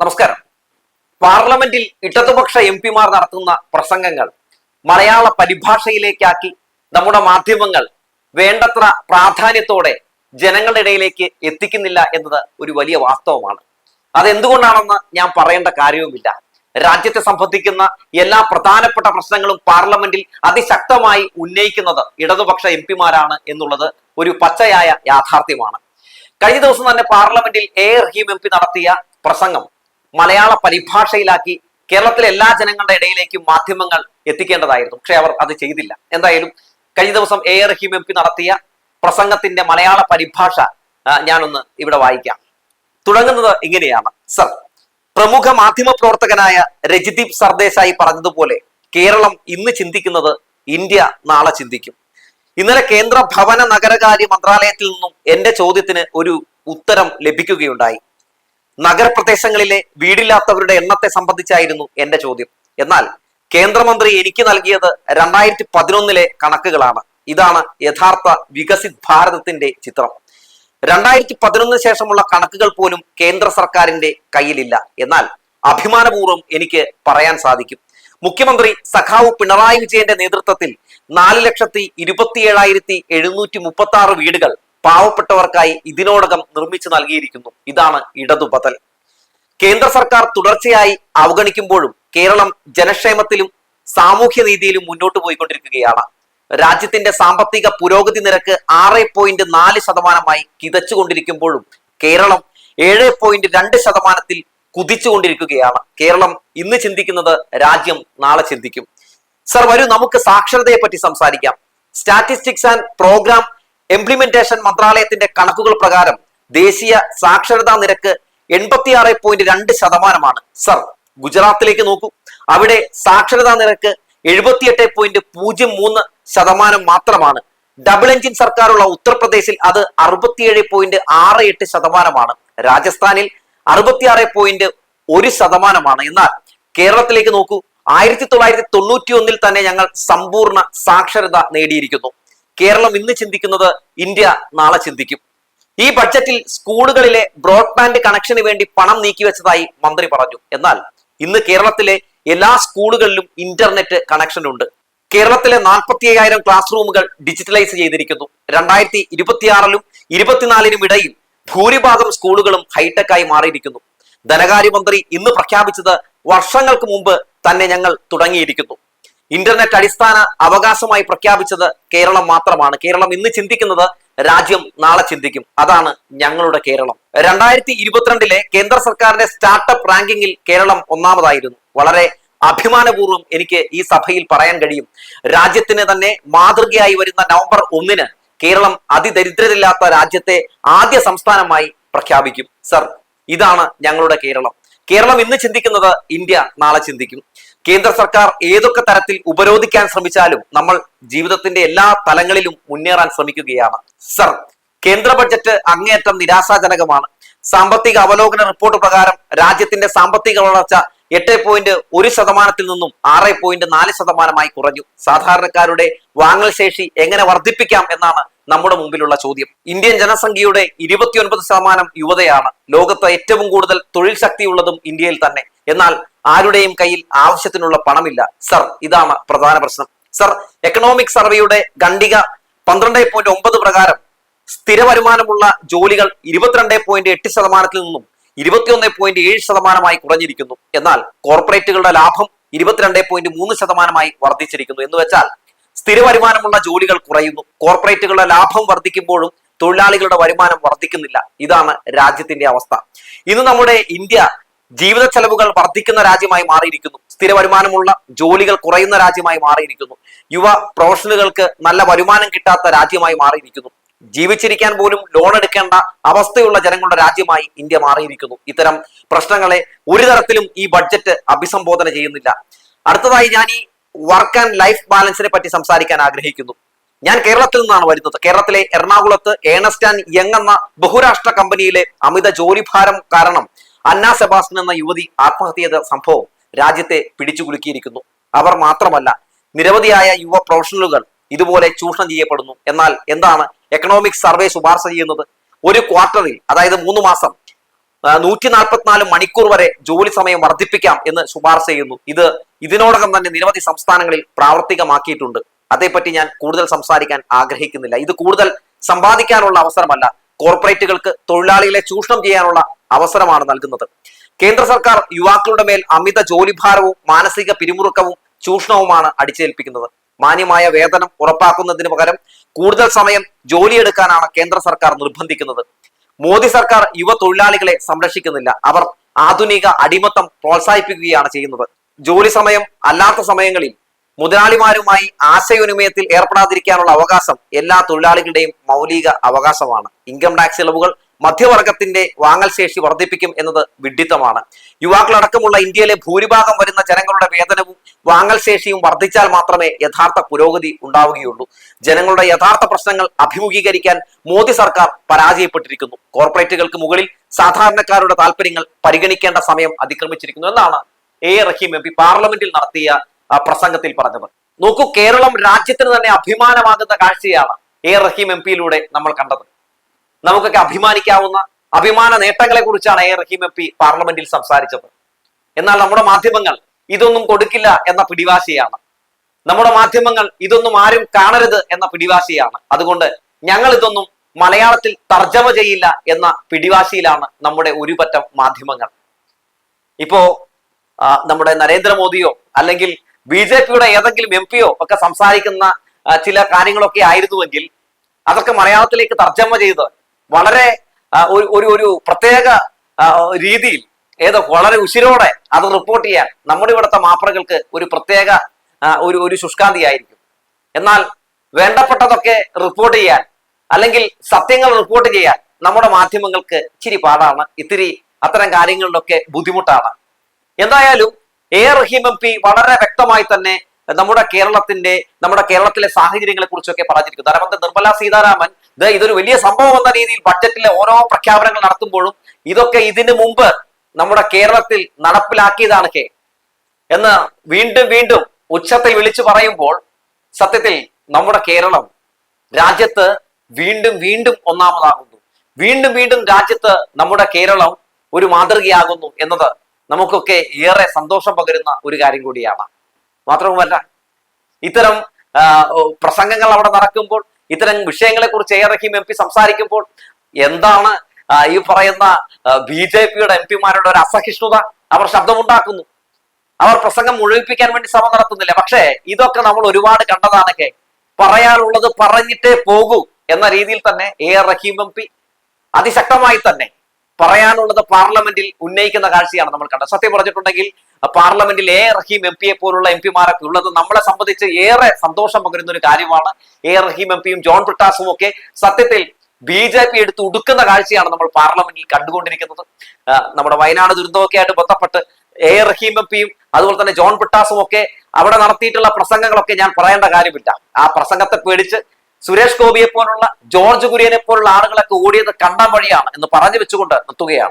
നമസ്കാരം. പാർലമെന്റിൽ ഇടതുപക്ഷ എം പിമാർ നടത്തുന്ന പ്രസംഗങ്ങൾ മലയാള പരിഭാഷയിലേക്കാക്കി നമ്മുടെ മാധ്യമങ്ങൾ വേണ്ടത്ര പ്രാധാന്യത്തോടെ ജനങ്ങളുടെ ഇടയിലേക്ക് എത്തിക്കുന്നില്ല എന്നത് ഒരു വലിയ വാസ്തവമാണ്. അതെന്തുകൊണ്ടാണെന്ന് ഞാൻ പറയേണ്ട കാര്യവുമില്ല. രാജ്യത്തെ സംബന്ധിക്കുന്ന എല്ലാ പ്രധാനപ്പെട്ട പ്രശ്നങ്ങളും പാർലമെന്റിൽ അതിശക്തമായി ഉന്നയിക്കുന്നത് ഇടതുപക്ഷ എം പിമാരാണ് എന്നുള്ളത് ഒരു പച്ചയായ യാഥാർത്ഥ്യമാണ്. കഴിഞ്ഞ ദിവസം തന്നെ പാർലമെന്റിൽ എ റഹീം എം പി നടത്തിയ പ്രസംഗം മലയാള പരിഭാഷയിലാക്കി കേരളത്തിലെ എല്ലാ ജനങ്ങളുടെ ഇടയിലേക്കും മാധ്യമങ്ങൾ എത്തിക്കേണ്ടതായിരുന്നു. പക്ഷെ അവർ അത് ചെയ്തില്ല. എന്തായാലും കഴിഞ്ഞ ദിവസം എ റഹീം എം പി നടത്തിയ പ്രസംഗത്തിന്റെ മലയാള പരിഭാഷ ഞാനൊന്ന് ഇവിടെ വായിക്കാം. തുടങ്ങുന്നത് ഇങ്ങനെയാണ്. സർ പ്രമുഖ മാധ്യമ പ്രവർത്തകനായ രജിദീപ് സർദേശായി പറഞ്ഞതുപോലെ കേരളം ഇന്ന് ചിന്തിക്കുന്നത് ഇന്ത്യ നാളെ ചിന്തിക്കും. ഇന്നലെ കേന്ദ്ര ഭവന നഗരകാര്യ മന്ത്രാലയത്തിൽ നിന്നും എന്റെ ചോദ്യത്തിന് ഒരു ഉത്തരം ലഭിക്കുകയുണ്ടായി. നഗരപ്രദേശങ്ങളിലെ വീടില്ലാത്തവരുടെ എണ്ണത്തെ സംബന്ധിച്ചായിരുന്നു എന്റെ ചോദ്യം. എന്നാൽ കേന്ദ്രമന്ത്രി എനിക്ക് നൽകിയത് രണ്ടായിരത്തി പതിനൊന്നിലെ കണക്കുകളാണ്. ഇതാണ് യഥാർത്ഥ വികസിത് ഭാരതത്തിന്റെ ചിത്രം. രണ്ടായിരത്തി പതിനൊന്നിന് ശേഷമുള്ള കണക്കുകൾ പോലും കേന്ദ്ര സർക്കാരിന്റെ കയ്യിലില്ല. എന്നാൽ അഭിമാനപൂർവം എനിക്ക് പറയാൻ സാധിക്കും. മുഖ്യമന്ത്രി സഖാവ് പിണറായി വിജയന്റെ നേതൃത്വത്തിൽ നാല് ലക്ഷത്തി ഇരുപത്തിയേഴായിരത്തി എഴുന്നൂറ്റി മുപ്പത്തി ആറ് വീടുകൾ പാവപ്പെട്ടവർക്കായി ഇതിനോടകം നിർമ്മിച്ചു നൽകിയിരിക്കുന്നു. ഇതാണ് ഇടതു ബദൽ കേന്ദ്ര സർക്കാർ തുടർച്ചയായി അവഗണിക്കുമ്പോഴും കേരളം ജനക്ഷേമത്തിലും സാമൂഹ്യ നീതിയിലും മുന്നോട്ട് പോയിക്കൊണ്ടിരിക്കുകയാണ്. രാജ്യത്തിന്റെ സാമ്പത്തിക പുരോഗതി നിരക്ക് ആറ് പോയിന്റ് നാല് ശതമാനമായി കിതച്ചുകൊണ്ടിരിക്കുമ്പോഴും കേരളം ഏഴ് പോയിന്റ് രണ്ട് ശതമാനത്തിൽ കുതിച്ചുകൊണ്ടിരിക്കുകയാണ്. കേരളം ഇന്ന് ചിന്തിക്കുന്നത് രാജ്യം നാളെ ചിന്തിക്കും. സർ വരൂ നമുക്ക് സാക്ഷരതയെ പറ്റി സംസാരിക്കാം. സ്റ്റാറ്റിസ്റ്റിക്സ് ആൻഡ് പ്രോഗ്രാം ഇംപ്ലിമെന്റേഷൻ മന്ത്രാലയത്തിന്റെ കണക്കുകൾ പ്രകാരം ദേശീയ സാക്ഷരതാ നിരക്ക് എൺപത്തിയാറ് പോയിന്റ് രണ്ട് ശതമാനമാണ്. സർ ഗുജറാത്തിലേക്ക് നോക്കൂ. അവിടെ സാക്ഷരതാ നിരക്ക് എഴുപത്തിയെട്ട് പോയിന്റ് പൂജ്യം മൂന്ന് ശതമാനം മാത്രമാണ്. ഡബിൾ എഞ്ചിൻ സർക്കാരുള്ള ഉത്തർപ്രദേശിൽ അത് അറുപത്തിയേഴ് പോയിന്റ് ആറ് എട്ട് ശതമാനമാണ്. രാജസ്ഥാനിൽ അറുപത്തിയാറ് പോയിന്റ് ഒരു ശതമാനമാണ്. എന്നാൽ കേരളത്തിലേക്ക് നോക്കൂ. ആയിരത്തി തൊള്ളായിരത്തി തൊണ്ണൂറ്റി ഒന്നിൽ തന്നെ ഞങ്ങൾ സമ്പൂർണ സാക്ഷരത നേടിയിരിക്കുന്നു. കേരളം ഇന്ന് ചിന്തിക്കുന്നത് ഇന്ത്യ നാളെ ചിന്തിക്കും. ഈ ബഡ്ജറ്റിൽ സ്കൂളുകളിലെ ബ്രോഡ്ബാൻഡ് കണക്ഷന് വേണ്ടി പണം നീക്കിവെച്ചതായി മന്ത്രി പറഞ്ഞു. എന്നാൽ ഇന്ന് കേരളത്തിലെ എല്ലാ സ്കൂളുകളിലും ഇന്റർനെറ്റ് കണക്ഷൻ ഉണ്ട് കേരളത്തിലെ നാൽപ്പത്തി അയ്യായിരം ക്ലാസ് റൂമുകൾ ഡിജിറ്റലൈസ് ചെയ്തിരിക്കുന്നു. രണ്ടായിരത്തി ഇരുപത്തിയാറിലും ഇരുപത്തിനാലിനും ഇടയിൽ ഭൂരിഭാഗം സ്കൂളുകളും ഹൈടെക് ആയി മാറിയിരിക്കുന്നു. ധനകാര്യമന്ത്രി ഇന്ന് പ്രഖ്യാപിച്ചത് വർഷങ്ങൾക്ക് മുമ്പ് തന്നെ ഞങ്ങൾ തുടങ്ങിയിരിക്കുന്നു. ഇന്റർനെറ്റ് അടിസ്ഥാന അവകാശമായി പ്രഖ്യാപിച്ചത് കേരളം മാത്രമാണ്. കേരളം ഇന്ന് ചിന്തിക്കുന്നത് രാജ്യം നാളെ ചിന്തിക്കും. അതാണ് ഞങ്ങളുടെ കേരളം. രണ്ടായിരത്തി ഇരുപത്തിരണ്ടിലെ കേന്ദ്ര സർക്കാരിന്റെ സ്റ്റാർട്ടപ്പ് റാങ്കിങ്ങിൽ കേരളം ഒന്നാമതായിരുന്നു. വളരെ അഭിമാനപൂർവം എനിക്ക് ഈ സഭയിൽ പറയാൻ കഴിയും. രാജ്യത്തിന് തന്നെ മാതൃകയായി വരുന്ന നവംബർ ഒന്നിന് കേരളം അതിദരിദ്രരില്ലാത്ത രാജ്യത്തെ ആദ്യ സംസ്ഥാനമായി പ്രഖ്യാപിക്കും. സർ ഇതാണ് ഞങ്ങളുടെ കേരളം. കേരളം ഇന്ന് ചിന്തിക്കുന്നത് ഇന്ത്യ നാളെ ചിന്തിക്കും. കേന്ദ്ര സർക്കാർ ഏതൊക്കെ തരത്തിൽ ഉപരോധിക്കാൻ ശ്രമിച്ചാലും നമ്മൾ ജീവിതത്തിന്റെ എല്ലാ തലങ്ങളിലും മുന്നേറാൻ ശ്രമിക്കുകയാണ്. സർ കേന്ദ്ര ബഡ്ജറ്റ് അങ്ങേയറ്റം നിരാശാജനകമാണ്. സാമ്പത്തിക അവലോകന റിപ്പോർട്ട് പ്രകാരം രാജ്യത്തിന്റെ സാമ്പത്തിക വളർച്ച എട്ട് പോയിന്റ് ഒരു ശതമാനത്തിൽ നിന്നും ആറ് പോയിന്റ് നാല് ശതമാനമായി കുറഞ്ഞു. സാധാരണക്കാരുടെ വാങ്ങൽ ശേഷി എങ്ങനെ വർദ്ധിപ്പിക്കാം എന്നാണ് നമ്മുടെ മുമ്പിലുള്ള ചോദ്യം. ഇന്ത്യൻ ജനസംഖ്യയുടെ ഇരുപത്തിയൊൻപത് ശതമാനം യുവതയാണ് ലോകത്ത് ഏറ്റവും കൂടുതൽ തൊഴിൽ ശക്തിയുള്ളതും ഇന്ത്യയിൽ തന്നെ. എന്നാൽ ആരുടെയും കയ്യിൽ ആവശ്യത്തിനുള്ള പണമില്ല. സർ ഇതാണ് പ്രധാന പ്രശ്നം. സർ എക്കണോമിക് സർവേയുടെ ഖണ്ഡിക പന്ത്രണ്ട് പോയിന്റ് ഒമ്പത് പ്രകാരം സ്ഥിര വരുമാനമുള്ള ജോലികൾ ഇരുപത്തിരണ്ട് പോയിന്റ് എട്ട് ശതമാനത്തിൽ നിന്നും ഇരുപത്തിയൊന്ന് പോയിന്റ് ഏഴ് ശതമാനമായി കുറഞ്ഞിരിക്കുന്നു. എന്നാൽ കോർപ്പറേറ്റുകളുടെ ലാഭം ഇരുപത്തിരണ്ട് പോയിന്റ് മൂന്ന് ശതമാനമായി വർദ്ധിച്ചിരിക്കുന്നു. എന്ന് വെച്ചാൽ സ്ഥിര വരുമാനമുള്ള ജോലികൾ കുറയുന്നു. കോർപ്പറേറ്റുകളുടെ ലാഭം വർദ്ധിക്കുമ്പോഴും തൊഴിലാളികളുടെ വരുമാനം വർദ്ധിക്കുന്നില്ല. ഇതാണ് രാജ്യത്തിന്റെ അവസ്ഥ. ഇന്ന് നമ്മുടെ ഇന്ത്യ ജീവിത ചെലവുകൾ വർദ്ധിക്കുന്ന രാജ്യമായി മാറിയിരിക്കുന്നു. സ്ഥിര വരുമാനമുള്ള ജോലികൾ കുറയുന്ന രാജ്യമായി മാറിയിരിക്കുന്നു. യുവ പ്രൊഫഷണലുകൾക്ക് നല്ല വരുമാനം കിട്ടാത്ത രാജ്യമായി മാറിയിരിക്കുന്നു. ജീവിച്ചിരിക്കാൻ പോലും ലോൺ എടുക്കേണ്ട അവസ്ഥയുള്ള ജനങ്ങളുടെ രാജ്യമായി ഇന്ത്യ മാറിയിരിക്കുന്നു. ഇത്തരം പ്രശ്നങ്ങളെ ഒരു തരത്തിലും ഈ ബഡ്ജറ്റ് അഭിസംബോധന ചെയ്യുന്നില്ല. അടുത്തതായി ഞാൻ ഈ വർക്ക് ആൻഡ് ലൈഫ് ബാലൻസിനെ പറ്റി സംസാരിക്കാൻ ആഗ്രഹിക്കുന്നു. ഞാൻ കേരളത്തിൽ നിന്നാണ് വരുന്നത്. കേരളത്തിലെ എറണാകുളത്ത് ഏണസ്റ്റ് ആൻഡ് യങ് എന്ന ബഹുരാഷ്ട്ര കമ്പനിയിലെ അമിത ജോലിഭാരം കാരണം അന്ന സെബാസ്റ്റ്യൻ എന്ന യുവതി ആത്മഹത്യ ചെയ്ത സംഭവം രാജ്യത്തെ പിടിച്ചുകുലുക്കിയിരിക്കുന്നു അവർ മാത്രമല്ല നിരവധിയായ യുവ പ്രൊഫഷണലുകൾ ഇതുപോലെ ചൂഷണം ചെയ്യപ്പെടുന്നു. എന്നാൽ എന്താണ് എക്കണോമിക് സർവേ ശുപാർശ ചെയ്യുന്നത്? ഒരു ക്വാർട്ടറിൽ അതായത് മൂന്ന് മാസം നൂറ്റി നാൽപ്പത്തിനാല് മണിക്കൂർ വരെ ജോലി സമയം വർദ്ധിപ്പിക്കാം എന്ന് ശുപാർശ ചെയ്യുന്നു. ഇത് ഇതിനോടകം തന്നെ നിരവധി സംസ്ഥാനങ്ങളിൽ പ്രാവർത്തികമാക്കിയിട്ടുണ്ട്. അതേപ്പറ്റി ഞാൻ കൂടുതൽ സംസാരിക്കാൻ ആഗ്രഹിക്കുന്നില്ല. ഇത് കൂടുതൽ സമ്പാദിക്കാനുള്ള അവസരമല്ല കോർപ്പറേറ്റുകൾക്ക് തൊഴിലാളികളെ ചൂഷണം ചെയ്യാനുള്ള അവസരമാണ് നൽകുന്നത്. കേന്ദ്ര സർക്കാർ യുവാക്കളുടെ മേൽ അമിത ജോലിഭാരവും മാനസിക പിരിമുറുക്കവും ചൂഷണവുമാണ് അടിച്ചേൽപ്പിക്കുന്നത്. മാന്യമായ വേതനം ഉറപ്പാക്കുന്നതിന് പകരം കൂടുതൽ സമയം ജോലിയെടുക്കാനാണ് കേന്ദ്ര സർക്കാർ നിർബന്ധിക്കുന്നത്. മോദി സർക്കാർ യുവ തൊഴിലാളികളെ സംരക്ഷിക്കുന്നില്ല. അവർ ആധുനിക അടിമത്തം പ്രോത്സാഹിപ്പിക്കുകയാണ് ചെയ്യുന്നത്. ജോലി സമയം അല്ലാത്ത സമയങ്ങളിൽ മുതലാളിമാരുമായി ആശയവിനിമയത്തിൽ ഏർപ്പെടാതിരിക്കാനുള്ള അവകാശം എല്ലാ തൊഴിലാളികളുടെയും മൗലിക അവകാശമാണ്. ഇൻകം ടാക്സ് ഇളവുകൾ മധ്യവർഗത്തിന്റെ വാങ്ങൽ ശേഷി വർദ്ധിപ്പിക്കും എന്നത് വിഡിത്തമാണ്. യുവാക്കളടക്കമുള്ള ഇന്ത്യയിലെ ഭൂരിഭാഗം വരുന്ന ജനങ്ങളുടെ വേതനവും വാങ്ങൽ ശേഷിയും വർദ്ധിച്ചാൽ മാത്രമേ യഥാർത്ഥ പുരോഗതി ഉണ്ടാവുകയുള്ളൂ. ജനങ്ങളുടെ യഥാർത്ഥ പ്രശ്നങ്ങൾ അഭിമുഖീകരിക്കാൻ മോദി സർക്കാർ പരാജയപ്പെട്ടിരിക്കുന്നു. കോർപ്പറേറ്റുകൾക്ക് മുകളിൽ സാധാരണക്കാരുടെ താല്പര്യങ്ങൾ പരിഗണിക്കേണ്ട സമയം അതിക്രമിച്ചിരിക്കുന്നു എന്നാണ് എ. Rahim M P. പാർലമെന്റിൽ നടത്തിയ പ്രസംഗത്തിൽ പറഞ്ഞത്. നോക്കൂ കേരളം രാജ്യത്തിന് തന്നെ അഭിമാനമാകുന്ന കാഴ്ചയാണ് എ റഹീം എം പിയിലൂടെ നമ്മൾ കണ്ടത്. നമുക്കൊക്കെ അഭിമാനിക്കാവുന്ന അഭിമാന നേട്ടങ്ങളെ കുറിച്ചാണ് എ റഹീം എം പി പാർലമെന്റിൽ സംസാരിച്ചത്. എന്നാൽ നമ്മുടെ മാധ്യമങ്ങൾ ഇതൊന്നും കൊടുക്കില്ല എന്ന പിടിവാശിയാണ്. നമ്മുടെ മാധ്യമങ്ങൾ ഇതൊന്നും ആരും കാണരുത് എന്ന പിടിവാശിയാണ്. അതുകൊണ്ട് ഞങ്ങൾ ഇതൊന്നും മലയാളത്തിൽ തർജമ ചെയ്യില്ല എന്ന പിടിവാശിയിലാണ് നമ്മുടെ ഒരുപറ്റം മാധ്യമങ്ങൾ. ഇപ്പോ നമ്മുടെ നരേന്ദ്രമോദിയോ അല്ലെങ്കിൽ ബി ജെ പിയുടെ ഏതെങ്കിലും എം പിയോ ഒക്കെ സംസാരിക്കുന്ന ചില കാര്യങ്ങളൊക്കെ ആയിരുന്നുവെങ്കിൽ അതൊക്കെ മലയാളത്തിലേക്ക് തർജമ ചെയ്ത് വളരെ ഒരു ഒരു പ്രത്യേക രീതിയിൽ ഏതോ വളരെ ഉശിരോടെ അത് റിപ്പോർട്ട് ചെയ്യാൻ നമ്മുടെ ഇവിടുത്തെ മാപ്രകൾക്ക് ഒരു പ്രത്യേക ഒരു ഒരു ശുഷ്കാന്തി ആയിരിക്കും എന്നാൽ വേണ്ടപ്പെട്ടതൊക്കെ റിപ്പോർട്ട് ചെയ്യാൻ അല്ലെങ്കിൽ സത്യങ്ങൾ റിപ്പോർട്ട് ചെയ്യാൻ നമ്മുടെ മാധ്യമങ്ങൾക്ക് ഇച്ചിരി പാടാണ്. ഇത്തിരി അത്തരം കാര്യങ്ങളിലൊക്കെ ബുദ്ധിമുട്ടാണ്. എന്തായാലും എ റഹീം എം പി വളരെ വ്യക്തമായി തന്നെ നമ്മുടെ കേരളത്തിന്റെ നമ്മുടെ കേരളത്തിലെ സാഹചര്യങ്ങളെ കുറിച്ചൊക്കെ പറഞ്ഞിരിക്കും ധനമന്ത്രി നിർമ്മല സീതാരാമൻ ഇതൊരു വലിയ സംഭവം എന്ന രീതിയിൽ ബഡ്ജറ്റിലെ ഓരോ പ്രഖ്യാപനങ്ങൾ നടത്തുമ്പോഴും ഇതൊക്കെ ഇതിനു മുമ്പ് നമ്മുടെ കേരളത്തിൽ നടപ്പിലാക്കിയതാണ് കെ. എന്ന് വീണ്ടും വീണ്ടും ഉച്ചത്തിൽ വിളിച്ചു പറയുമ്പോൾ സത്യത്തിൽ നമ്മുടെ കേരളം രാജ്യത്ത് വീണ്ടും വീണ്ടും ഒന്നാമതാകുന്നു. വീണ്ടും വീണ്ടും രാജ്യത്ത് നമ്മുടെ കേരളം ഒരു മാതൃകയാകുന്നു എന്നത് നമുക്കൊക്കെ ഏറെ സന്തോഷം പകരുന്ന ഒരു കാര്യം കൂടിയാണ്. മാത്രവുമല്ല ഇത്തരം പ്രസംഗങ്ങൾ അവിടെ നടക്കുമ്പോൾ ഇത്തരം വിഷയങ്ങളെ കുറിച്ച് എ റഹീം എം പി സംസാരിക്കുമ്പോൾ എന്താണ് ഈ പറയുന്ന ബി ജെ പിയുടെ എം പിമാരുടെ ഒരു അസഹിഷ്ണുത അവർ ശബ്ദമുണ്ടാക്കുന്നു. അവർ പ്രസംഗം മുഴുവിപ്പിക്കാൻ വേണ്ടി ശ്രമം നടത്തുന്നില്ല. പക്ഷേ ഇതൊക്കെ നമ്മൾ ഒരുപാട് കണ്ടതാണൊക്കെ. പറയാനുള്ളത് പറഞ്ഞിട്ടേ പോകൂ എന്ന രീതിയിൽ തന്നെ എ റഹീം എം പി അതിശക്തമായി തന്നെ പറയാനുള്ളത് പാർലമെന്റിൽ ഉന്നയിക്കുന്ന കാഴ്ചയാണ് നമ്മൾ കണ്ടത്. സത്യം പറഞ്ഞിട്ടുണ്ടെങ്കിൽ പാർലമെന്റിൽ എ റഹീം എം പിയെ പോലുള്ള എം പിമാരൊക്കെ ഉള്ളത് നമ്മളെ സംബന്ധിച്ച് ഏറെ സന്തോഷം പകരുന്ന ഒരു കാര്യമാണ്. എ റഹീം എം പിയും ജോൺ ബ്രിട്ടാസും ഒക്കെ സത്യത്തിൽ ബി ജെ പി എടുത്ത് ഉടുക്കുന്ന കാഴ്ചയാണ് നമ്മൾ പാർലമെന്റിൽ കണ്ടുകൊണ്ടിരിക്കുന്നത്. നമ്മുടെ വയനാട് ദുരന്തമൊക്കെ ആയിട്ട് ബന്ധപ്പെട്ട് എ റഹീം എം പിയും അതുപോലെ തന്നെ ജോൺ ബ്രിട്ടാസും ഒക്കെ അവിടെ നടത്തിയിട്ടുള്ള പ്രസംഗങ്ങളൊക്കെ ഞാൻ പറയേണ്ട കാര്യമില്ല. ആ പ്രസംഗത്തെ പേടിച്ച് സുരേഷ് ഗോപിയെ പോലുള്ള ജോർജ് കുര്യനെ പോലുള്ള ആളുകളൊക്കെ ഓടിയത് കണ്ടാൻ വഴിയാണ് എന്ന് പറഞ്ഞു വെച്ചുകൊണ്ട് നിർത്തുകയാണ്.